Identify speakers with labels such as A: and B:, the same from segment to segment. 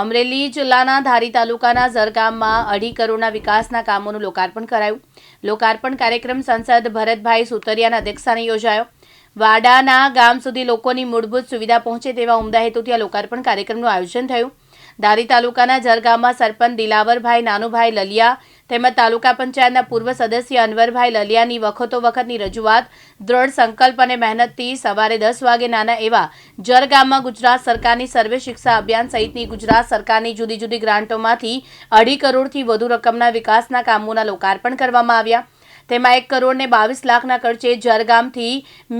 A: અમરેલી જિલ્લાના ધારી તાલુકાના ઝરગામમાં અઢી કરોડના વિકાસના કામોનું લોકાર્પણ કરાયું. લોકાર્પણ કાર્યક્રમ સંસદ ભરતભાઈ સુતરિયાના અધ્યક્ષસ્થાને યોજાયો. વાડાના ગામ સુધી લોકોની મૂળભૂત સુવિધા પહોંચે તેવા ઉમદા હેતુથી આ લોકાર્પણ કાર્યક્રમનું આયોજન થયું. ધારી તાલુકાના ઝરગામમાં સરપંચ દિલાવરભાઈ, નાનુભાઈ લલિયા તેમજ તાલુકા પંચાયતના પૂર્વ સદસ્ય અનવરભાઈ લલિયાની વખતો વખતની રજૂઆત, દ્રઢ સંકલ્પ અને મહેનતથી સવારે દસ વાગે નાના એવા જરગામમાં ગુજરાત સરકારની સર્વે શિક્ષા અભિયાન સહિતની ગુજરાત સરકારની જુદી જુદી ગ્રાન્ટોમાંથી અઢી કરોડથી વધુ રકમના વિકાસના કામોના લોકાર્પણ કરવામાં આવ્યા. તેમાં એક કરોડ ને બાવીસ લાખના ખર્ચે જરગામથી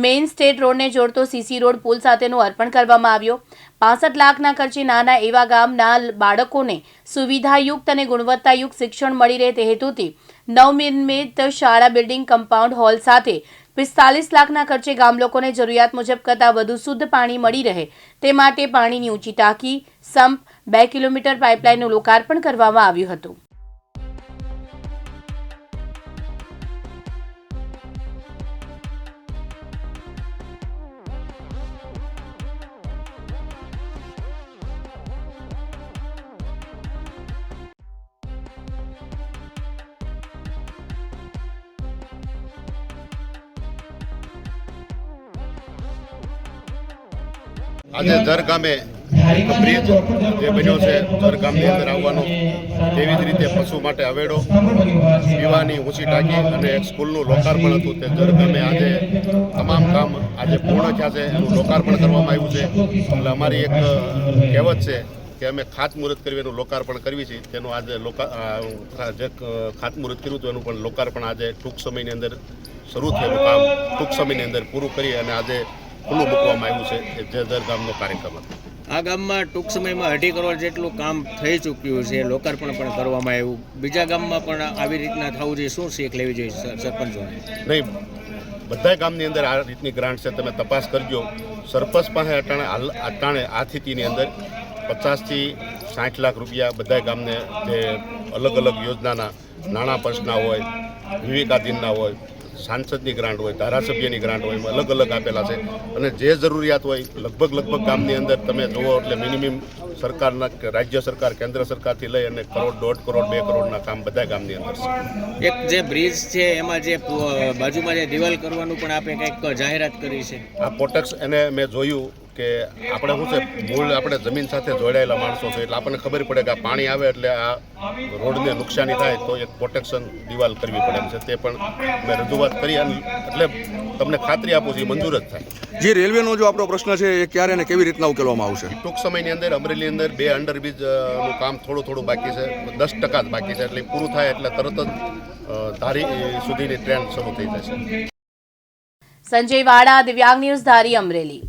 A: મેઇન સ્ટેટ રોડને જોડતો સીસી રોડ પુલ સાથેનું અર્પણ કરવામાં આવ્યો. પાસઠ લાખના ખર્ચે નાના એવા ગામના બાળકોને સુવિધાયુક્ત અને ગુણવત્તાયુક્ત શિક્ષણ મળી રહે તે હેતુથી નવનિર્મિત શાળા બિલ્ડિંગ કમ્પાઉન્ડ હોલ સાથે પિસ્તાલીસ લાખના ખર્ચે ગામ લોકોને જરૂરિયાત મુજબ કરતાં વધુ શુદ્ધ પાણી મળી રહે. તે માટે પાણીની ઊંચી ટાંકી, સંપ, બે કિલોમીટર પાઇપલાઇનનું લોકાર્પણ કરવામાં આવ્યું હતું.
B: આજે દર બ્રિજ જે બન્યો છે દર ગામની અંદર આવવાનો તેવી જ રીતે પશુ માટે અવેડો પીવાની ઊંચી ટાંકી અને એક સ્કૂલનું લોકાર્પણ હતું. તે દર ગામે આજે તમામ કામ આજે પૂર્ણ થયા છે, એનું લોકાર્પણ કરવામાં આવ્યું છે. એટલે અમારી એક કહેવત છે કે અમે ખાતમુહૂર્ત કરવી એનું લોકાર્પણ કરવી છે. તેનું આજે લોકા જે ખાતમુહૂર્ત કર્યું હતું, એનું પણ લોકાર્પણ આજે ટૂંક સમયની અંદર શરૂ થયેલું કામ ટૂંક સમયની અંદર પૂરું કરી અને આજે ખુલ્લું મૂકવામાં આવ્યું છે એ જે દર ગામનો કાર્યક્રમ હતો.
C: આ ગામમાં ટૂંક સમયમાં અઢી કરોડ જેટલું કામ થઈ ચૂક્યું છે લોકાર્પણ પણ કરવામાં આવ્યું. બીજા ગામમાં પણ આવી રીતના થવું જોઈએ. શું શીખ લેવી જોઈએ સર- સરપંચોને?
B: નહીં બધા ગામની અંદર આ રીતની ગ્રાન્ટ છે. તમે તપાસ કરજો. સરપંચ પાસે અટાણે અટાણે આ સ્થિતિની અંદર પચાસથી સાઠ લાખ રૂપિયા બધા ગામને જે અલગ અલગ યોજનાના નાણાં પંચના હોય વિવેકાધીનના હોય સાંસદની ગ્રાન્ટ હોય ધારાસભ્યની ગ્રાન્ટ હોય અલગ અલગ આપેલા છે. અને જે જરૂરિયાત હોય લગભગ લગભગ ગામની અંદર તમે જુઓ એટલે મિનિમમ સરકારના રાજ્ય સરકાર કેન્દ્ર સરકારથી લઈ અને કરોડ દોઢ કરોડ બે કરોડના કામ બધા ગામની અંદર છે.
C: એક જે બ્રિજ છે એમાં જે બાજુમાં જે દિવાલ કરવાનું પણ આપે કંઈક જાહેરાત કરી છે.
B: આ પોટેક્સ એને મેં જોયું કે આપણે શું છે મૂળ આપણે જમીન સાથે જોડાયેલા માણસો છે એટલે આપણને ખબર પડે કે આ પાણી આવે એટલે આ રોડને નુકસાની થાય તો એક પ્રોટેક્શન દિવાલ કરવી પડે એમ છે. તે પણ મેં રજૂઆત કરી અને એટલે તમને ખાતરી આપું છું એ મંજૂર જ થાય.
D: જે રેલવેનો જો આપણો પ્રશ્ન છે એ ક્યારે અને કેવી રીતના ઉકેલવામાં આવશે?
B: ટૂંક સમયની અંદર અમરેલી અંદર બે અંડરબ્રિજનું કામ થોડું થોડું બાકી છે દસ ટકા જ બાકી છે એટલે પૂરું થાય એટલે તરત જ ધારી સુધીની ટ્રેન શરૂ થઈ જશે.
A: સંજય વાડા દિવ્યાંગ ન્યૂઝ ધારી અમરેલી.